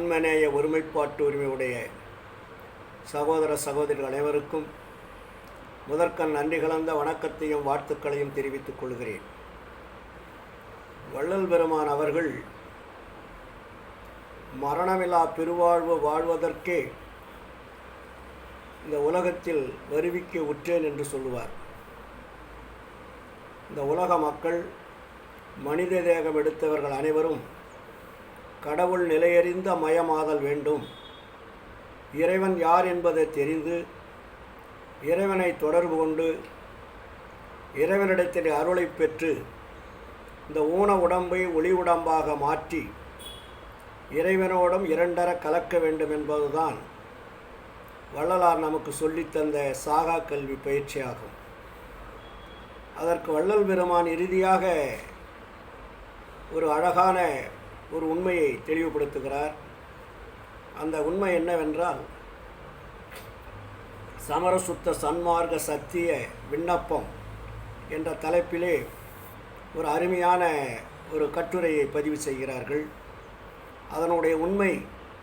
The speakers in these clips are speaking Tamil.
ஆன்மநேய ஒருமைப்பாட்டு உரிமையுடைய சகோதர சகோதரிகள் அனைவருக்கும் முதற்கண் நன்றி கலந்த வணக்கத்தையும் வாழ்த்துக்களையும் தெரிவித்துக் கொள்கிறேன். வள்ளல் பெருமான் அவர்கள் மரணமில்லா பெருவாழ்வு வாழ்வதற்கே இந்த உலகத்தில் வருவிக்க உற்றேன் என்று சொல்லுவார். இந்த உலக மக்கள் மனித தேகம் எடுத்தவர்கள் அனைவரும் கடவுள் நிலையறிந்த மயமாதல் வேண்டும். இறைவன் யார் என்பதை தெரிந்து இறைவனை தொடர்பு கொண்டு இறைவனிடத்தில் அருளை பெற்று இந்த ஊன உடம்பை ஒளி உடம்பாக மாற்றி இறைவனோடும் இரண்டர கலக்க வேண்டும் என்பதுதான் வள்ளலார் நமக்கு சொல்லித்தந்த சாகா கல்வி பயிற்சியாகும். அதற்கு வள்ளல் பெருமான் இறுதியாக ஒரு அழகான ஒரு உண்மையை தெளிவுபடுத்துகிறார். அந்த உண்மை என்னவென்றால் சமரசுத்த சன்மார்க்க சத்திய விண்ணப்பம் என்ற தலைப்பிலே ஒரு அருமையான ஒரு கட்டுரையை பதிவு செய்கிறார்கள். அதனுடைய உண்மை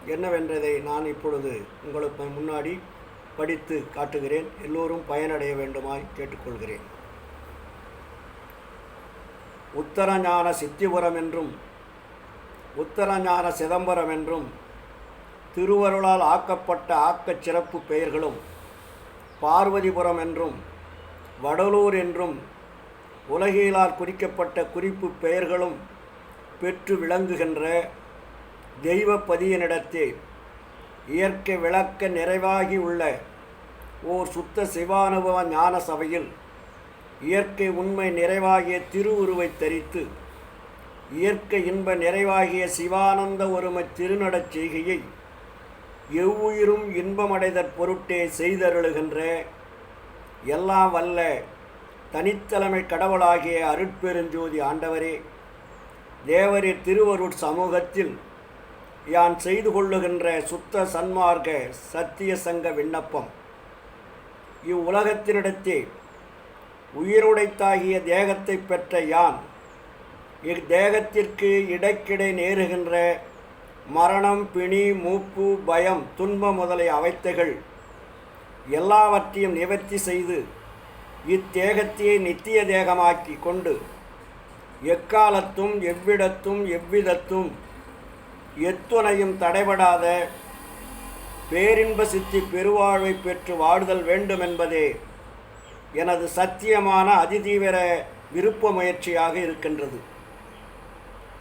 என்னவென்றதை நான் இப்பொழுது உங்களுக்கு முன்னாடி படித்து காட்டுகிறேன். எல்லோரும் பயனடைய வேண்டுமாய் கேட்டுக்கொள்கிறேன். உத்தரஞான சித்திபுரம் என்றும் உத்தரஞான சிதம்பரம் என்றும் திருவருளால் ஆக்கப்பட்ட ஆக்கச் சிறப்பு பெயர்களும் பார்வதிபுரம் என்றும் வடலூர் என்றும் உலகியலால் குறிக்கப்பட்ட குறிப்பு பெயர்களும் பெற்று விளங்குகின்ற தெய்வப்பதியனிடத்தே இயற்கை விளக்க நிறைவாகி உள்ள ஓர் சுத்த சிவானுபவ ஞான சபையில் இயற்கை உண்மை நிறைவாகிய திருவுருவை தரித்து இயற்கை இன்ப நிறைவாகிய சிவானந்த ஒருமை திருநடச் செய்கையை எவ்வுயிரும் இன்பமடைதற் பொருட்டே செய்தருளுகின்ற எல்லாம் வல்ல தனித்தலைமை கடவுளாகிய அருட்பெருஞ்சோதி ஆண்டவரே தேவரின் திருவருட் சமூகத்தில் யான் செய்து கொள்ளுகின்ற சுத்த சன்மார்க்க சத்திய சங்க விண்ணப்பம். இவ்வுலகத்தினிடத்தே உயிருடைத்தாகிய தேகத்தை பெற்ற யான் இத்தேகத்திற்கு இடைக்கிடை நேருகின்ற மரணம் பிணி மூப்பு பயம் துன்பம் முதலிய அவைத்தைகள் எல்லாவற்றையும் நிவர்த்தி செய்து இத்தேகத்தையே நித்திய தேகமாக்கி கொண்டு எக்காலத்தும் எவ்விடத்தும் எவ்விதத்தும் எத்துணையும் தடைபடாத பேரின்ப சித்தி பெருவாழ்வை பெற்று வாடுதல் வேண்டுமென்பதே எனது சத்தியமான அதிதீவிர விருப்ப முயற்சியாக இருக்கின்றது.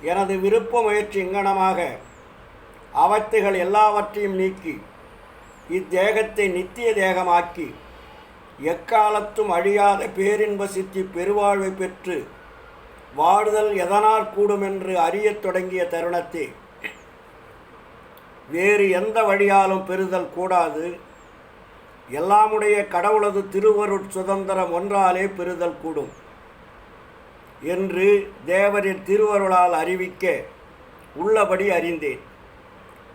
எனது விருப்ப முயற்சி இங்கனமாக அவத்துகள் எல்லாவற்றையும் நீக்கி இத்தேகத்தை நித்திய தேகமாக்கி எக்காலத்தும் அழியாத பேரின்ப சித்தி பெருவாழ்வை பெற்று வாடுதல் எதனால் கூடும் என்று அறியத் தொடங்கிய தருணத்தை. வேறு எந்த வழியாலும் பெறுதல் கூடாது. எல்லாமுடைய கடவுளது திருவருட் சுதந்திரம் ஒன்றாலே பெறுதல் கூடும். என்று தேவரின் திருவருளால் அறிவிக்க உள்ளபடி அறிந்தேன்.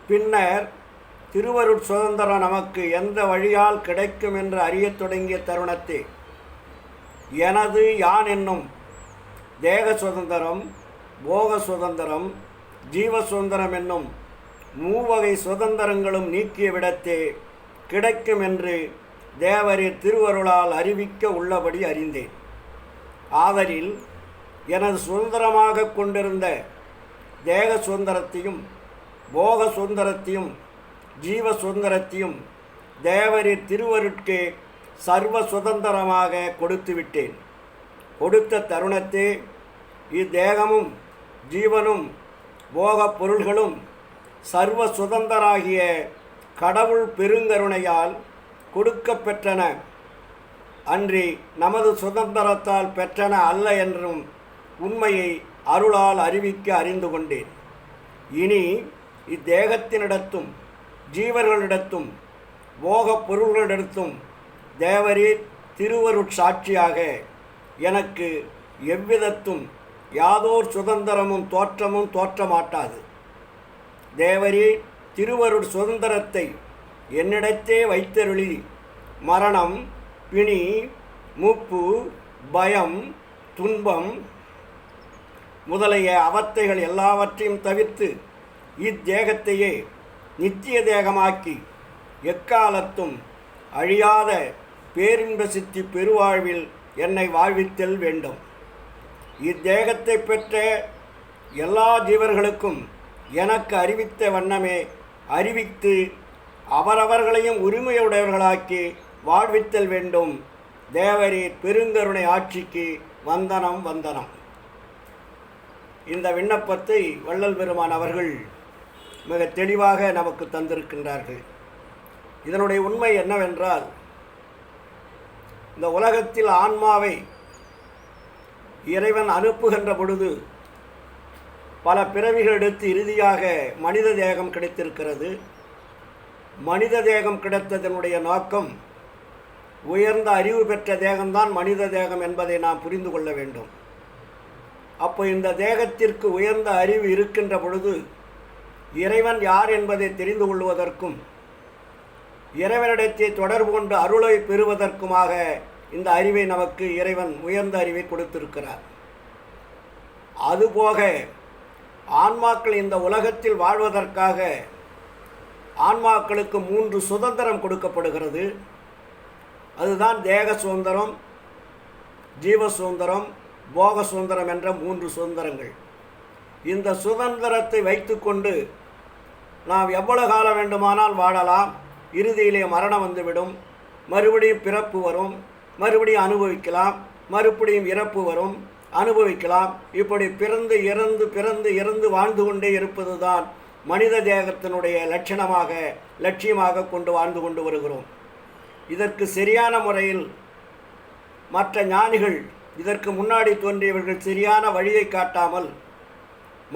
பின்னர் திருவருட் சுதந்திரம் நமக்கு எந்த வழியால் கிடைக்கும் என்று அறியத் தொடங்கிய தருணத்தை. எனது யான் என்னும் தேக சுதந்திரம் போக சுதந்திரம் ஜீவ சுதந்திரம் என்னும் மூவகை சுதந்திரங்களும் நீக்கிய விடத்தே கிடைக்கும் என்று தேவரின் திருவருளால் அறிவிக்க உள்ளபடி அறிந்தேன். ஆதலில் எனது சுதந்திரமாக கொண்டிருந்த தேக சுதந்திரத்தையும் போக சுதந்திரத்தையும் ஜீவ சுதந்திரத்தையும் தேவரின் திருவருட்கு சர்வ சுதந்திரமாக கொடுத்து விட்டேன் கொடுத்த தருணத்தே இத்தேகமும் ஜீவனும் போகப் பொருள்களும் சர்வ சுதந்திராகிய கடவுள் பெருங்கருணையால் கொடுக்க பெற்றன அன்றி நமது சுதந்திரத்தால் பெற்றன அல்ல என்றும் உண்மையை அருளால் அறிவிக்க அறிந்து கொண்டேன். இனி இத்தேகத்தினிடத்தும் ஜீவர்களிடத்தும் போகப் பொருள்களிடத்தும் தேவரே திருவருட்சாட்சியாக எனக்கு எவ்விதத்தும் யாதோர் சுதந்திரமும் தோற்றமும் தோற்றமாட்டாது. தேவரே திருவருட் சுதந்திரத்தை என்னிடத்தே வைத்தருளி. மரணம் பிணி மூப்பு பயம் துன்பம் முதலிய அவத்தைகள் எல்லாவற்றையும் தவிர்த்து இத்தேகத்தையே நித்திய தேகமாக்கி எக்காலத்தும் அழியாத பேரின்ப சித்தி பெருவாழ்வில் என்னை வாழ்வித்தல் வேண்டும். இத்தேகத்தை பெற்ற எல்லா ஜீவர்களுக்கும் எனக்கு அறிவித்த வண்ணமே அறிவித்து அவரவர்களையும் உரிமையுடையவர்களாக்கி வாழ்வித்தல் வேண்டும். தேவரீர் பெருங்கருணை ஆட்சிக்கு வந்தனம் வந்தனம். இந்த விண்ணப்பத்தை வள்ளல் பெருமான் அவர்கள் மிக தெளிவாக நமக்கு தந்திருக்கின்றார்கள். இதனுடைய உண்மை என்னவென்றால் இந்த உலகத்தில் ஆன்மாவை இறைவன் அனுப்புகின்ற பொழுது பல பிறவிகள் எடுத்து இறுதியாக மனித தேகம் கிடைத்திருக்கிறது. மனித தேகம் கிடைத்ததனுடைய நோக்கம் உயர்ந்த அறிவு பெற்ற தேகம்தான் மனித தேகம் என்பதை நாம் புரிந்து கொள்ள வேண்டும். அப்போ இந்த தேகத்திற்கு உயர்ந்த அறிவு இருக்கின்ற பொழுது இறைவன் யார் என்பதை தெரிந்து கொள்வதற்கும் இறைவனிடத்தை தொடர்பு கொண்டு அருளை பெறுவதற்குமாக இந்த அறிவை நமக்கு இறைவன் உயர்ந்த அறிவை கொடுத்திருக்கிறார். அதுபோக ஆன்மாக்கள் இந்த உலகத்தில் வாழ்வதற்காக ஆன்மாக்களுக்கு மூன்று சுதந்திரம் கொடுக்கப்படுகிறது. அதுதான் தேக சுதந்திரம் ஜீவ சுதந்திரம் போக சுதந்திரம் என்ற மூன்று சுதந்திரங்கள். இந்த சுதந்திரத்தை வைத்துக்கொண்டு நாம் எவ்வளவு காலம் வேண்டுமானால் வாழலாம். இறுதியிலே மரணம் வந்துவிடும். மறுபடியும் பிறப்பு வரும். மறுபடியும் அனுபவிக்கலாம். மறுபடியும் இறப்பு வரும். அனுபவிக்கலாம். இப்படி பிறந்து இறந்து பிறந்து இறந்து வாழ்ந்து கொண்டே இருப்பது தான் மனித தேகத்தினுடைய லட்சணமாக லட்சியமாக கொண்டு வாழ்ந்து கொண்டு வருகிறோம். இதற்கு சரியான முறையில் மற்ற ஞானிகள் இதற்கு முன்னாடி தோன்றியவர்கள் சரியான வழியை காட்டாமல்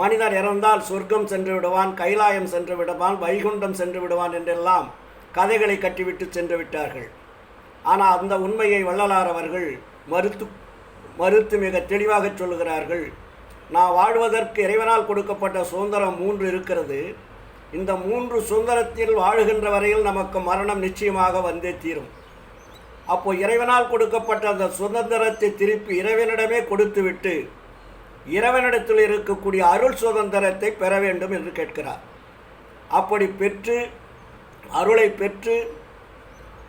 மனிதர் இறந்தால் சொர்க்கம் சென்று விடுவான் கைலாயம் சென்று விடுவான் வைகுண்டம் சென்று விடுவான் என்றெல்லாம் கதைகளை கட்டிவிட்டு சென்று விட்டார்கள். ஆனால் அந்த உண்மையை வள்ளலார் அவர்கள் மறுத்து மறுத்து மிக தெளிவாக சொல்லுகிறார்கள். நான் வாழ்வதற்கு இறைவனால் கொடுக்கப்பட்ட சுதந்திரம் மூன்று இருக்கிறது. இந்த மூன்று சுதந்திரத்தில் வாழுகின்ற வரையில் நமக்கு மரணம் நிச்சயமாக வந்தே தீரும். அப்போ இறைவனால் கொடுக்கப்பட்ட அந்த சுதந்திரத்தை திருப்பி இறைவனிடமே கொடுத்துவிட்டு இறைவனிடத்தில் இருக்கக்கூடிய அருள் சுதந்திரத்தை பெற வேண்டும் என்று கேட்கிறார். அப்படி பெற்று அருளை பெற்று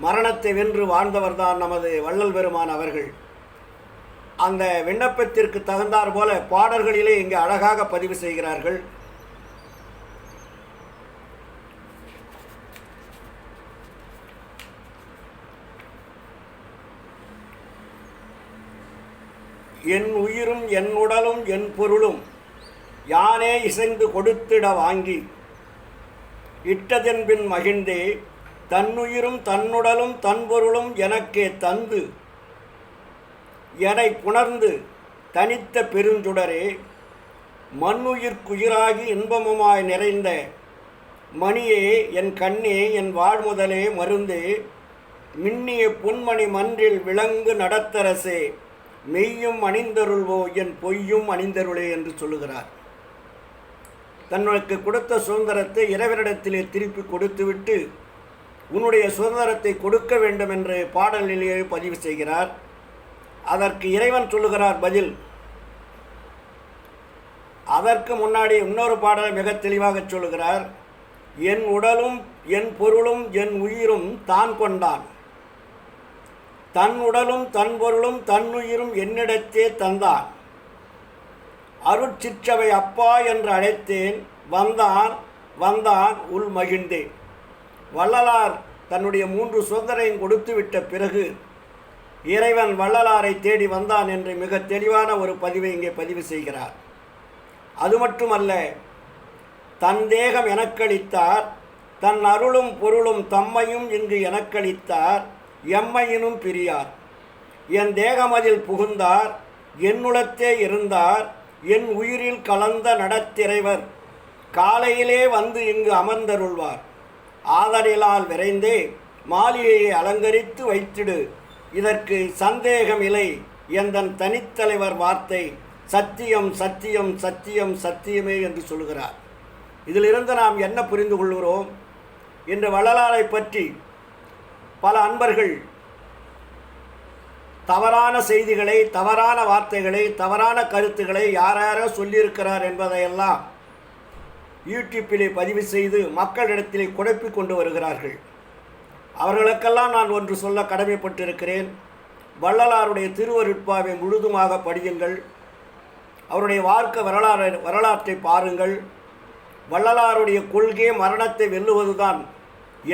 மரணத்தை வென்று வாழ்ந்தவர்தான் நமது வள்ளல் பெருமான் அவர்கள். அந்த விண்ணப்பத்திற்கு தகுந்தார் போல பாடல்களிலே இங்கே அழகாக பதிவு செய்கிறார்கள். என் உயிரும் என் உடலும் என் பொருளும் யானே இசைந்து கொடுத்திட வாங்கி இட்டதென்பின் மகிழ்ந்தே தன்னுயிரும் தன்னுடலும் தன்பொருளும் எனக்கே தந்து எனை புணர்ந்து தனித்த பெருஞ்சுடரே மண்ணுயிர்க்குயிராகி இன்பமுமாய் நிறைந்த மணியே என் கண்ணே என் வாழ்முதலே மருந்தே மின்னிய பொன்மணி மன்றில் விலங்கு நடத்தரசே. மெய்யும் அணிந்தருள்வோ என் பொய்யும் அணிந்தருளே என்று சொல்லுகிறார். தன்னுக்கு கொடுத்த சுதந்திரத்தை இறைவனிடத்திலே திருப்பி கொடுத்துவிட்டு உன்னுடைய சுதந்திரத்தை கொடுக்க வேண்டும் என்று நிலையை பதிவு செய்கிறார். அதற்கு இறைவன் சொல்லுகிறார் பதில் அதற்கு முன்னாடி இன்னொரு பாடலை மிக தெளிவாக சொல்லுகிறார். என் உடலும் என் பொருளும் என் உயிரும் தான் கொண்டான். தன் உடலும் தன் பொருளும் தன்னுயிரும் என்னிடத்தே தந்தான் அருட்சிற்றவை அப்பா என்று அழைத்தேன். வந்தான் வந்தான் உள் மகிழ்ந்தேன். வள்ளலார் தன்னுடைய மூன்று சுதந்திரையும் கொடுத்துவிட்ட பிறகு இறைவன் வள்ளலாரை தேடி வந்தான் என்று மிக தெளிவான ஒரு பதிவை இங்கே பதிவு செய்கிறார். அது மட்டுமல்ல தன் தேகம் எனக்களித்தார் தன் அருளும் பொருளும் தம்மையும் இங்கு எனக்களித்தார் எம்மையினும் பிரியார். என் தேகமதில் புகுந்தார் என்னுளத்தே இருந்தார் என் உயிரில் கலந்த நடத்திறைவர் காலையிலே வந்து இங்கு அமர்ந்தருள்வார். ஆதரிலால் விரைந்தே மாளிகையை அலங்கரித்து வைத்திடு. இதற்கு சந்தேகமில்லை எந்தன் தனித்தலைவர் வார்த்தை சத்தியம் சத்தியம் சத்தியம் சத்தியமே என்று சொல்கிறார் இதிலிருந்து நாம் என்ன புரிந்து கொள்கிறோம்? இன்று வள்ளலாரை பற்றி பல அன்பர்கள் தவறான செய்திகளை தவறான வார்த்தைகளை தவறான கருத்துக்களை யார் யாரோ சொல்லியிருக்கிறார் என்பதையெல்லாம் யூடியூப்பிலே பதிவு செய்து மக்களிடத்திலே குழப்பிக் கொண்டு வருகிறார்கள். அவர்களுக்கெல்லாம் நான் ஒன்று சொல்ல கடமைப்பட்டிருக்கிறேன். வள்ளலாருடைய திருவருட்பாவை முழுதுமாக படியுங்கள். அவருடைய வாழ்க்கை வரலாறு வரலாற்றை பாருங்கள். வள்ளலாருடைய கொள்கை மரணத்தை வெல்லுவதுதான்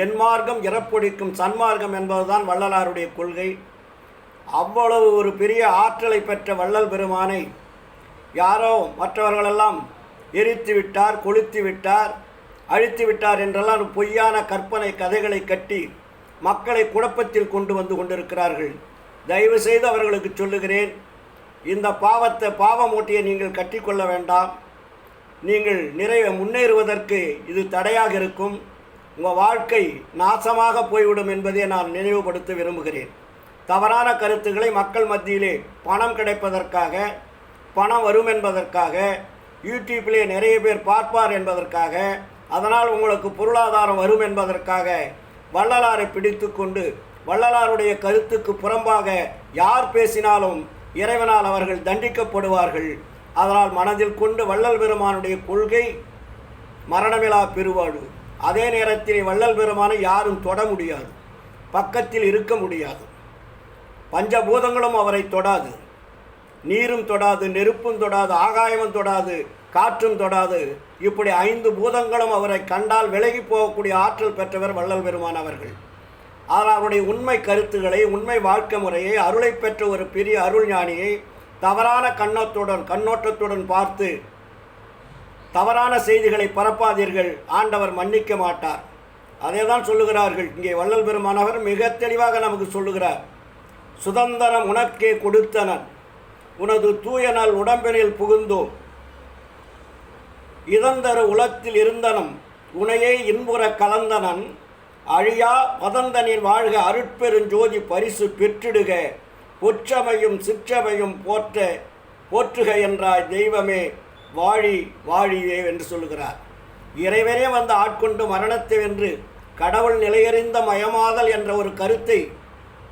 என் மார்க்கம் இறப்பொடிக்கும் சன்மார்க்கம் என்பதுதான் வள்ளலாருடைய கொள்கை. அவ்வளவு ஒரு பெரிய ஆற்றலை பெற்ற வள்ளல் பெருமானை யாரோ மற்றவர்களெல்லாம் எரித்து விட்டார் கொளுத்து விட்டார் அழித்து விட்டார் என்றெல்லாம் பொய்யான கற்பனை கதைகளை கட்டி மக்களை குழப்பத்தில் கொண்டு வந்து கொண்டிருக்கிறார்கள். தயவு செய்து அவர்களுக்கு சொல்லுகிறேன் இந்த பாவத்தை பாவமூட்டியை நீங்கள் கட்டிக்கொள்ள வேண்டாம். நீங்கள் நிறைய முன்னேறுவதற்கு இது தடையாக இருக்கும். உங்கள் வாழ்க்கை நாசமாக போய்விடும் என்பதை நான் நினைவுபடுத்த விரும்புகிறேன். தவறான கருத்துக்களை மக்கள் மத்தியிலே பணம் கிடைப்பதற்காக பணம் வரும் என்பதற்காக யூடியூப்பிலே நிறைய பேர் பார்ப்பார் என்பதற்காக அதனால் உங்களுக்கு பொருளாதாரம் வரும் என்பதற்காக வள்ளலாரை பிடித்து கொண்டு வள்ளலாருடைய கருத்துக்கு புறம்பாக யார் பேசினாலும் இறைவனால் அவர்கள் தண்டிக்கப்படுவார்கள். அதனால் மனதில் கொண்டு வள்ளல் பெருமானுடைய கொள்கை மரணமிலா பெருவாழ்வு. அதே நேரத்தில் வள்ளல் பெருமானை யாரும் தொட முடியாது. பக்கத்தில் இருக்க முடியாது. பஞ்சபூதங்களும் அவரை தொடாது. நீரும் தொடாது நெருப்பும் தொடாது ஆகாயமும் தொடாது காற்றும் தொடாது. இப்படி ஐந்து பூதங்களும் அவரை கண்டால் விலகி போகக்கூடிய ஆற்றல் பெற்றவர் வள்ளல் பெருமான் அவர்கள். ஆனால் அவருடைய உண்மை கருத்துக்களை உண்மை வாழ்க்கை முறையை அருளை பெற்ற ஒரு பெரிய அருள் ஞானியை தவறான கண்ணத்துடன் கண்ணோட்டத்துடன் பார்த்து தவறான செய்திகளை பரப்பாதீர்கள். ஆண்டவர் மன்னிக்க மாட்டார். அதே தான் சொல்லுகிறார்கள். இங்கே வள்ளல் பெருமானவர் மிக தெளிவாக நமக்கு சொல்லுகிறார். சுதந்திரம் உனக்கே கொடுத்தனன். உனது தூயனால் உடம்பினில் புகுந்தோம். இதந்தர உலத்தில் இருந்தனம் உனையே இன்புற கலந்தனன். அழியா பதந்தனில் வாழ்க அருட்பெருஞ்சோதி பரிசு பெற்றிடுக. பொற்றமையும் சிற்றமையும் போற்ற போற்றுக என்றாய் தெய்வமே. வாழி வாழியே என்று சொல்லுகிறார். இறைவனே வந்து ஆட்கொண்டு மரணத்தை வென்று கடவுள் நிலையறிந்த மயமாதல் என்ற ஒரு கருத்தை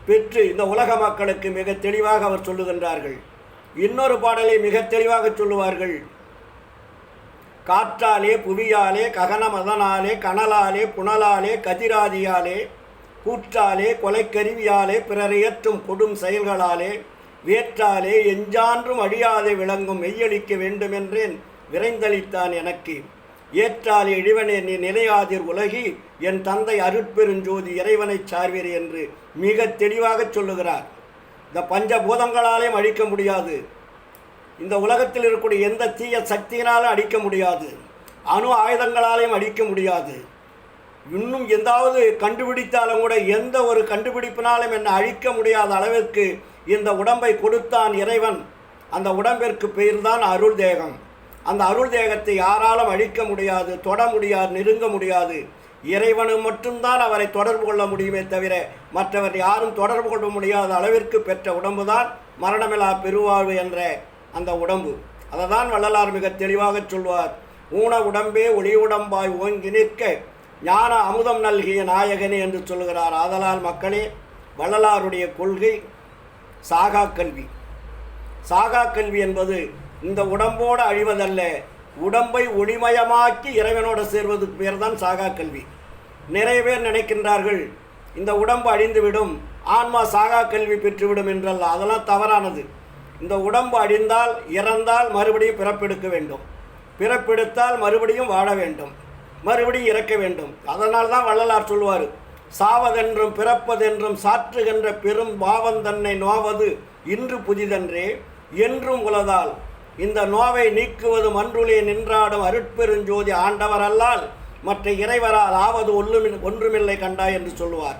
பெற்று இந்த உலக மக்களுக்கு மிக தெளிவாக அவர் சொல்லுகின்றார்கள். இன்னொரு பாடலை மிக தெளிவாக சொல்லுவார்கள். காற்றாலே புவியாலே ககன மதனாலே கனலாலே புனலாலே கதிராதியாலே கூற்றாலே கொலைக்கருவியாலே பிறரையற்றும் கொடும் செயல்களாலே வேற்றாலே எஞ்சான்றும் அழியாதே விளங்கும் மெய்யளிக்க வேண்டுமென்றேன் விரைந்தளித்தான் எனக்கு. ஏற்றாலே இழிவனே நீ நிலையாதிர் உலகி என் தந்தை அருட்பெருஞ்சோதி இறைவனைச் சார்வீர் என்று மிக தெளிவாகச் சொல்லுகிறார். இந்த பஞ்சபூதங்களாலேயும் அழிக்க முடியாது. இந்த உலகத்தில் இருக்கக்கூடிய எந்த தீய சக்தியினாலும் அடிக்க முடியாது. அணு ஆயுதங்களாலையும் அடிக்க முடியாது. இன்னும் எந்தாவது கண்டுபிடித்தாலும் கூட எந்த ஒரு கண்டுபிடிப்பினாலும் என்னை அழிக்க முடியாத அளவிற்கு இந்த உடம்பை கொடுத்தான் இறைவன். அந்த உடம்பிற்கு பெயர்தான் அருள் தேகம். அந்த அருள் தேகத்தை யாராலும் அழிக்க முடியாது தொட முடியாது நெருங்க முடியாது. இறைவனு மட்டும்தான் அவரை தொடர்பு கொள்ள முடியுமே தவிர மற்றவர் யாரும் தொடர்பு கொள்ள முடியாத அளவிற்கு பெற்ற உடம்பு தான் மரணமிலா பெருவாழ்வு என்ற அந்த உடம்பு. அதை தான் வள்ளலார் மிக தெளிவாக சொல்வார். ஊன உடம்பே ஒளி உடம்பாய் ஓங்கி நிற்க ஞான அமுதம் நல்கிய நாயகனே என்று சொல்லுகிறார். ஆதலால் மக்களே வள்ளலாருடைய கொள்கை சாகா கல்வி. சாகா கல்வி என்பது இந்த உடம்போடு அழிவதல்ல உடம்பை ஒளிமயமாக்கி இறைவனோடு சேர்வதுக்கு பேர் தான் சாகா கல்வி. நிறைய பேர் நினைக்கின்றார்கள் இந்த உடம்பு அழிந்துவிடும் ஆன்மா சாகா கல்வி பெற்றுவிடும் என்றல்ல அதெல்லாம் தவறானது. இந்த உடம்பு அழிந்தால் இறந்தால் மறுபடியும் பிறப்பெடுக்க வேண்டும். பிறப்பெடுத்தால் மறுபடியும் வாழ வேண்டும். மறுபடியும் இறக்க வேண்டும். அதனால் தான் வள்ளலார் சொல்வார் சாவதென்றும் பிறப்பதென்றும் சாற்றுகின்ற பெரும் பாவம் தன்னை நோவது இன்று புதிதன்றே என்றும் உலதால் இந்த நோவை நீக்குவது மன்றுளே நின்றாடும் அருட்பெருஞ்சோதி ஆண்டவர் அல்லால் மற்ற இறைவரால் ஆவது ஒன்றுமில் ஒன்றுமில்லை கண்டாய் என்று சொல்லுவார்.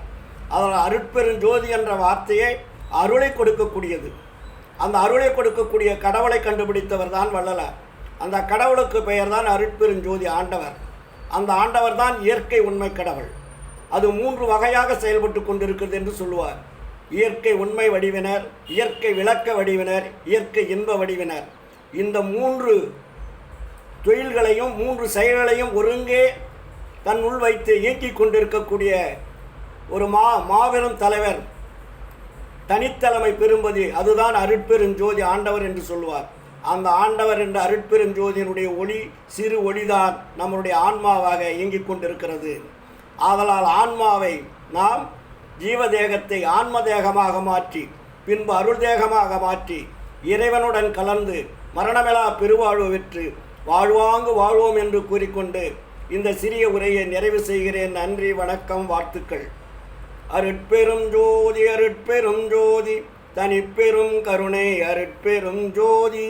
அதனால் அருட்பெருஞ்சோதி என்ற வார்த்தையை அருளை கொடுக்கக்கூடியது. அந்த அருளை கொடுக்கக்கூடிய கடவுளை கண்டுபிடித்தவர் தான் வள்ளலார். அந்த கடவுளுக்கு பெயர் தான் அருட்பெருஞ்சோதி ஆண்டவர். அந்த ஆண்டவர் தான் இயற்கை உண்மை கடவுள். அது மூன்று வகையாக செயல்பட்டு கொண்டிருக்கிறது என்று சொல்லுவார். இயற்கை உண்மை வடிவினர் இயற்கை விளக்க வடிவினர் இயற்கை இன்ப வடிவினர். இந்த மூன்று தொழில்களையும் மூன்று செயல்களையும் ஒருங்கே தன் உள் வைத்து இயக்கிக் கொண்டிருக்கக்கூடிய ஒரு மா மாபெரும் தலைவர் தனித்தலைமை பெறும்பது அதுதான் அருட்பெருஞ்சோதி ஆண்டவர் என்று சொல்லுவார். அந்த ஆண்டவர் என்ற அருட்பெருஞ்சோதியினுடைய ஒளி சிறு ஒளிதான் நம்மளுடைய ஆன்மாவாக இயங்கிக் கொண்டிருக்கிறது. ஆதலால் ஆன்மாவை நாம் ஜீவதேகத்தை ஆன்ம தேகமாக மாற்றி பின்பு அருள் தேகமாக மாற்றி இறைவனுடன் கலந்து மரணமெலா பெருவாழ்வு பெற்று வாழ்வாங்கு வாழ்வோம் என்று கூறிக்கொண்டு இந்த சிறிய உரையை நிறைவு செய்கிறேன். நன்றி வணக்கம் வாழ்த்துக்கள். அருட்பெரும் ஜோதி அருட்பெரும் ஜோதி தனிப்பெரும் கருணை அருட்பெரும் ஜோதி.